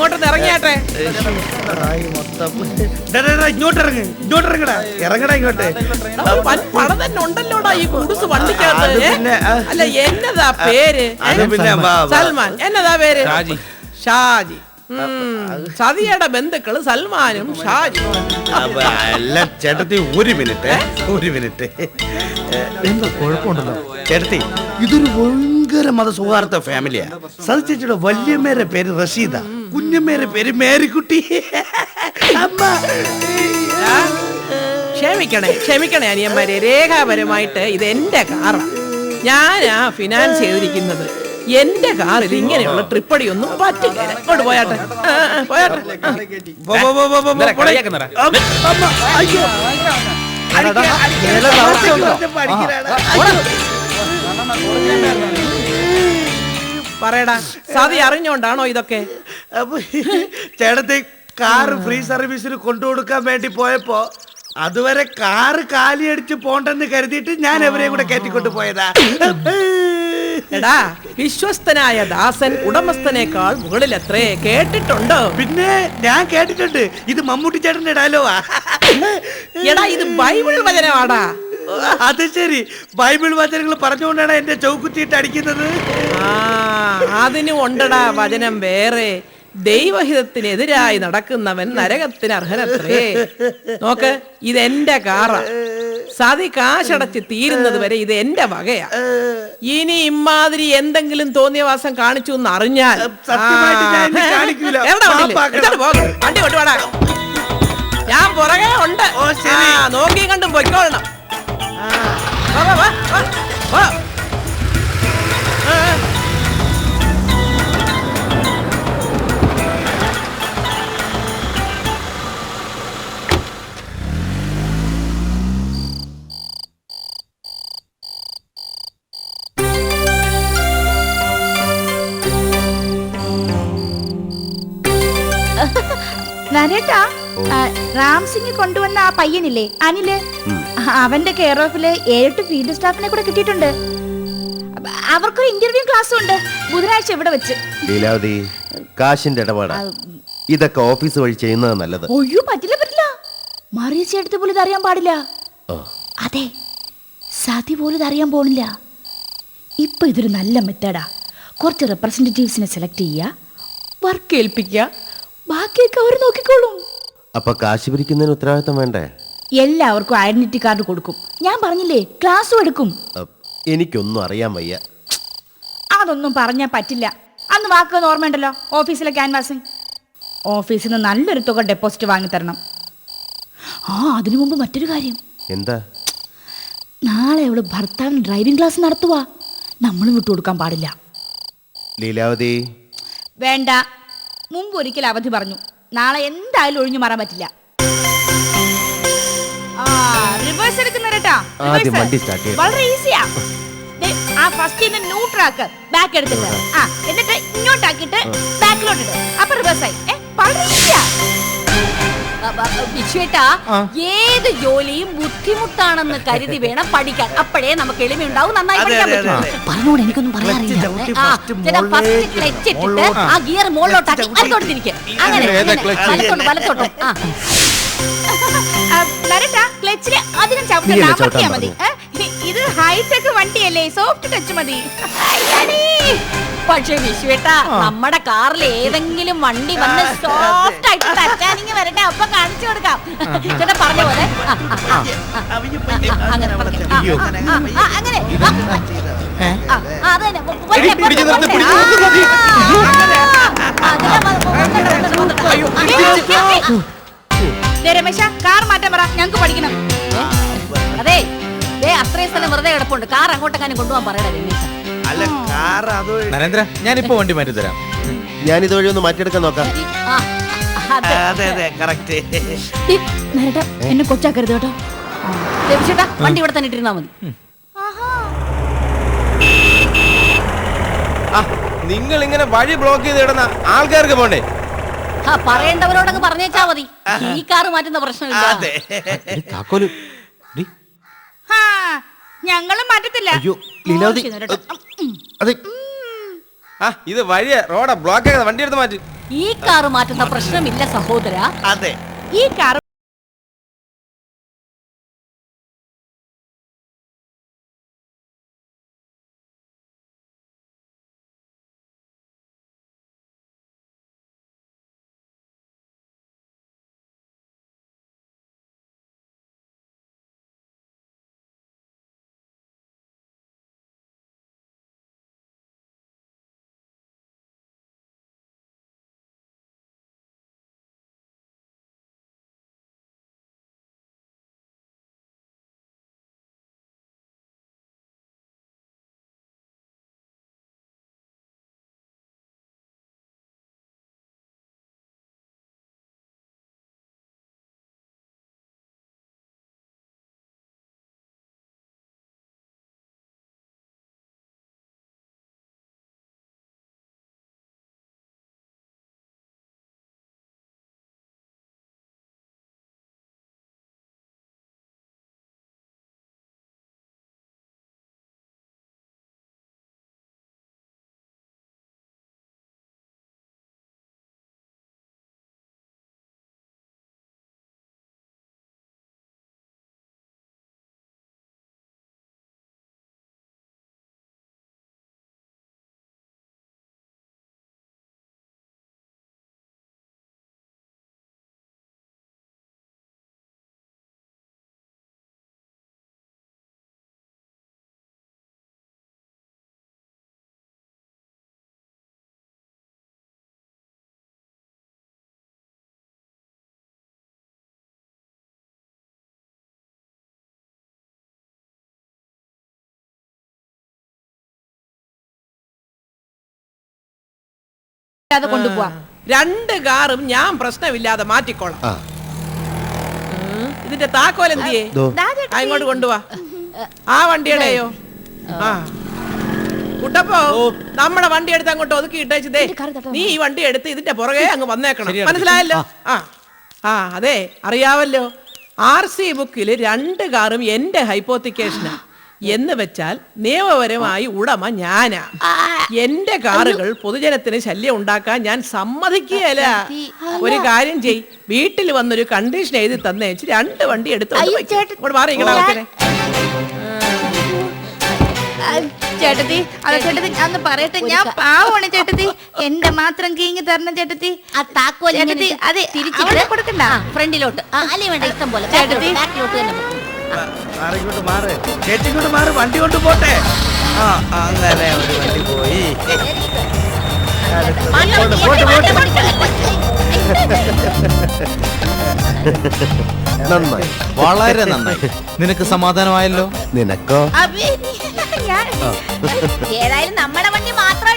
ഇങ്ങോട്ടൊന്ന് ഇറങ്ങിയാട്ടെ. ഇങ്ങോട്ട് ഇറങ്ങ് ഇങ്ങോട്ട് ഇറങ്ങടാ. ഇറങ്ങടാ ഇങ്ങോട്ട്. പണം തന്നെ ഉണ്ടല്ലോടാ ഈ കുടുസ് വണ്ടിക്കകത്ത്. അല്ല എന്നതാ പേര്. സൽമാൻ. എന്നതാ പേര്? ഷാജി. സതിയുടെ ബന്ധുക്കൾ സൽമാനും ഷാജി. അപ്പൊ അല്ല ചേട്ടത്തി ഒരു മിനിറ്റ് ഒരു മിനിറ്റ്. എന്താ കുഴപ്പമുണ്ടല്ലോ? ചേട്ടത്തി ഇതൊരു ഭയങ്കര മതസൗഹാർദ്ദ ഫാമിലിയാ സതി ചേച്ചിയുടെ വല്യമ്മേരെ പേര് റഷീദ. കുഞ്ഞമ്മേരെ പേര് മേരിക്കുട്ടി. അമ്മ. ക്ഷമിക്കണേ ക്ഷമിക്കണേ അനിയന്മാരെ. രേഖാപരമായിട്ട് ഇത് എന്റെ കാറാണ് ഞാനാ ഫിനാൻസ് ചെയ്തിരിക്കുന്നത്. എന്റെ കാറിൽ ഇങ്ങനെയുള്ള ട്രിപ്പടി ഒന്നും പറ്റില്ല. ഇങ്ങോട്ട് പോയാട്ടെ. ആ, ആ, പോയാട്ടെ. പറയടാ സതി അറിഞ്ഞോണ്ടാണോ ഇതൊക്കെ? അപ്പൊ ചേട്ടത്തി കാറ് ഫ്രീ സർവീസിന് കൊണ്ടുകൊടുക്കാൻ വേണ്ടി പോയപ്പോ അതുവരെ കാറ് കാലിയടിച്ച് പോണ്ടെന്ന് കരുതിയിട്ട് ഞാൻ എവരെയും കൂടെ കയറ്റിക്കൊണ്ട് പോയതാ. എടാ വിശ്വസ്തനായ ദാസൻ ഉടമസ്ഥനേക്കാൾ മുകളിലെത്രേ കേട്ടിട്ടുണ്ടോ. പിന്നെ ഞാൻ കേട്ടിട്ടുണ്ട്. ഇത് മമ്മൂട്ടി ചേട്ടന്റെ ഡയലോവാ എടാ ഇത് ബൈബിൾ വചനമാടാ. അത് ശരി. ബൈബിൾ വചനങ്ങൾ പറഞ്ഞുകൊണ്ടാണ് എന്റെ ചൗക്കുത്തിയിട്ട് അടിക്കുന്നത്. ആ അതിനും ഉണ്ടടാ വചനം വേറെ. ദൈവഹിതത്തിനെതിരായി നടക്കുന്നവൻ നരകത്തിന് അർഹനത്രേ. നോക്ക് ഇത് എന്റെ കാറാ. സതി കാശടച്ച് തീരുന്നത് വരെ ഇത് എന്റെ വകയാ. ഇനി ഇമാതിരി എന്തെങ്കിലും തോന്നിയവാസം കാണിച്ചു എന്ന് അറിഞ്ഞാൽ ഞാൻ പുറകെ ഉണ്ട്. ഓ, ശരി. നോക്കി കണ്ടും പൊയ്ക്കോളണം. നരേട്ടാ ആ, റാം സിംഗ് കൊണ്ടുവന്ന ആ പയ്യനില്ലേ അനിൽ? അവന്റെ കെയർ ഓഫിൽ ഏഴെട്ട് ഫീൽഡ് സ്റ്റാഫിനെ കൂടെ കിട്ടിയിട്ടുണ്ട്. അവർക്കൊരു ഇന്റർവ്യൂ ക്ലാസ്സും ഉണ്ട്. ബുധനാഴ്ച ഇവിടെ വെച്ച്. ലീലാവതി കാശിന്റെ ഇടപാടാ. ഇതൊക്കെ ഓഫീസ് വഴി ചെയ്യുന്നത് നല്ലത്. ഒയ്യോ പറ്റില്ല പറ്റില്ല. മറിയച്ചി എടുത്ത് പോലും ഇതറിയാൻ പാടില്ല. അതെ സതി പോലും ഇതറിയാൻ പോണില്ല. ഇപ്പൊ ഇതൊരു നല്ല മെത്തേഡാ കുറച്ച് റെപ്രസെന്റേറ്റീവ്സിനെ സെലക്ട് ചെയ്യുക വർക്ക് ഏൽപ്പിക്കുക ബാക്കിയൊക്കെ അവർ നോക്കിക്കോളും. അപ്പൊ കാശ് പിരിക്കുന്നതിന് ഉത്തരവാദിത്തം വേണ്ടേ? എല്ലാവർക്കും ഐഡന്റിറ്റി കാർഡ് കൊടുക്കും. ഞാൻ പറഞ്ഞില്ലേ ക്ലാസ്സും എടുക്കും. എനിക്കൊന്നും അറിയാൻ വയ്യ. അതൊന്നും പറഞ്ഞാൽ പറ്റില്ല. അന്ന് വാക്ക് ഓർമ്മയുണ്ടല്ലോ ഓഫീസിലെ ക്യാൻവാസിങ് ഓഫീസിൽ നിന്ന് നല്ലൊരു തുക ഡെപ്പോസിറ്റ് വാങ്ങിത്തരണം ആ അതിനു മുമ്പ് മറ്റൊരു കാര്യം. എന്താ? നാളെ അവൾ ഭർത്താവിന് ഡ്രൈവിംഗ് ക്ലാസ് നടത്തുവാ. നമ്മളും വിട്ടുകൊടുക്കാൻ പാടില്ല. ലീലാവതി. വേണ്ട. മുമ്പ് ഒരിക്കൽ അവധി പറഞ്ഞു. നാളെ എന്തായാലും ഒഴിഞ്ഞു മാറാൻ പറ്റില്ല. റിവേഴ്സ് ആദ്യം വണ്ടി start ചെയ്യ്. വളരെ ഈസിയാ ആ. ഫസ്റ്റ് ബാക്ക് എടുത്തിട്ട്. ആ എന്നിട്ട് ഇങ്ങോട്ടാക്കിയിട്ട് ബാക്കിലോട്ട് ഇടും. അപ്പൊ റിവേഴ്സ് ആയി. ഏ, വളരെ ഈസിയാ വിശ്വേട്ടാ ഏത് ജോലിയും ബുദ്ധിമുട്ടാണെന്ന് കരുതി വേണം പഠിക്കാൻ. അപ്പോഴേ നമുക്ക് എളിമയുണ്ടാവും നന്നായി പഠിക്കാൻ പറ്റും. പറഞ്ഞോട് എനിക്കൊന്നും പറയാറില്ല ആ, ഗിയർ മുകളിലോട്ടാക്കി. അടുത്തോട്ട് തിരിക്കുക അങ്ങനെ? വലത്തോട്ട് വലത്തോട്ട്. ആ. ക്ലച്ചിൽ അധികം ചവിട്ടാ മതി. ഏ, ഇത് ഹൈടെക് വണ്ടിയല്ലേ സോഫ്റ്റ് ടച്ച് മതി. പക്ഷേ വിശ്വേട്ടാ നമ്മുടെ കാറിൽ ഏതെങ്കിലും വണ്ടി വന്ന് സോഫ്റ്റ് ആയിട്ട് ടച്ചാനിങ് വരട്ടെ അപ്പൊ കാണിച്ചു കൊടുക്കാം ചേട്ടാ പറഞ്ഞ പോലെ. അങ്ങനെ അങ്ങനെ ആ, ആ, ആ, അത് തന്നെ. വരട്ടെ, പിടിച്ച് നിർത്ത്, വരട്ടെ. പിടിച്ച് നിർത്ത്, ആ, മതി. ആ, അതിലെ വ- വന്നിട്ട്, വന്നിട്ട്, വന്നിട്ട്. ഏയ്, ഓക്കേ, ഓക്കേ. ദേ രമേശ കാർ മാറ്റാൻ പറ ഞങ്ങക്ക് പഠിക്കണം അത്രയും സ്ഥലം വെറുതെ കിടപ്പുണ്ട്. കാർ അങ്ങോട്ടെങ്ങാനും കൊണ്ടുപോകാൻ പറയടാ രമേശ. അല്ല കാർ അത് നരേന്ദ്ര ഞാനിപ്പോ വണ്ടി മാറ്റി തരാം. ഞാൻ ഇതുവഴി ഒന്ന് മാറ്റിയെടുക്കാൻ നോക്കാം. ആ അതെ. അതെ അതെ കറക്റ്റ് നരട്ട എന്നെ കൊച്ചാക്കരുത് കേട്ടോ. ലഭിച്ചേട്ടാ വണ്ടി ഇവിടെ തന്നെ ഇട്ടിരുന്നാ മതി. നിങ്ങൾ ഇങ്ങനെ വഴി ബ്ലോക്ക് ചെയ്ത് ഇടുന്ന ആൾക്കാർക്ക് പോണ്ടേ? ആ പറയേണ്ടവരോടങ്ങ് പറഞ്ഞേച്ചാ മതി. ഈ കാർ മാറ്റുന്ന പ്രശ്നമില്ല. അതെ. താക്കോൽ ഞങ്ങളും മാറ്റത്തില്ല. അയ്യോ ലീലാവതി. അതെ. ആ ഇത് വഴിയാ റോഡാ ബ്ലോക്ക് വണ്ടി എടുത്ത് മാറ്റി. ഈ കാറ് മാറ്റുന്ന പ്രശ്നമില്ല സഹോദര. അതെ. ഈ കാർ അത് കൊണ്ടുപോവാം. രണ്ട് കാറും ഞാൻ പ്രശ്നമില്ലാതെ മാറ്റിക്കോളാം. ആ. ഉം. ഇതിന്റെ താക്കോൽ എന്തിയേ ദോ. ദാ ചേട്ടത്തി. ആ ഇങ്ങോട്ട് കൊണ്ടുവാ. ആ വണ്ടിയുടെയോ? ആ. കുട്ടപ്പോ നമ്മുടെ വണ്ടി എടുത്ത് അങ്ങോട്ട് ഒതുക്കി ഇട്ടേ നീ ഈ വണ്ടി എടുത്ത് ഇതിന്റെ പുറകെ അങ്ങ് വന്നേക്കണം. മനസ്സിലായല്ലോ? ആ. ആ. അതെ അറിയാവല്ലോ. ആർ സി ബുക്കിൽ രണ്ട് കാറും എന്റെ ഹൈപ്പോത്തിക്കേഷനാ. എന്ന് വെച്ചാൽ നിയമപരമായി ഉടമ ഞാനാ. എന്റെ കാറുകൾ പൊതുജനത്തിന് ശല്യം ഉണ്ടാക്കാൻ ഞാൻ സമ്മതിക്കുകയല്ല. ഒരു കാര്യം ചെയ് വീട്ടിൽ വന്നൊരു കണ്ടീഷൻ എഴുതി തന്നേച്ച് രണ്ട് വണ്ടി എടുത്ത് മാറി ചേട്ടത്തി അത് ചേട്ടത്തി ഞാൻ പറയട്ടെ. ഞാൻ പാവമാണ് ചേട്ടത്തി. എന്റെ മാത്രം കീങ്ങി തരണം ചേട്ടത്തി. ആ താക്കോൽ ചേട്ടത്തി, അതെ, തിരിച്ചിട്ട് കൊടുക്കണ്ട. ഫ്രണ്ടിലോട്ട്. അല്ലേ വേണ്ട ഇഷ്ടം പോലെ. ചേട്ടത്തി. ബാക്കിലോട്ട് തന്നെ പോകും. മാറി. ഇങ്ങോട്ട് മാറ് വണ്ടി കൊണ്ട് പോട്ടെ. ആ അങ്ങനെ ഒരു വണ്ടി പോയി. നന്നായി. വളരെ നന്നായി. നിനക്ക് സമാധാനമായല്ലോ? നിനക്കോ? ഏതായാലും നമ്മുടെ വണ്ടി പോയത്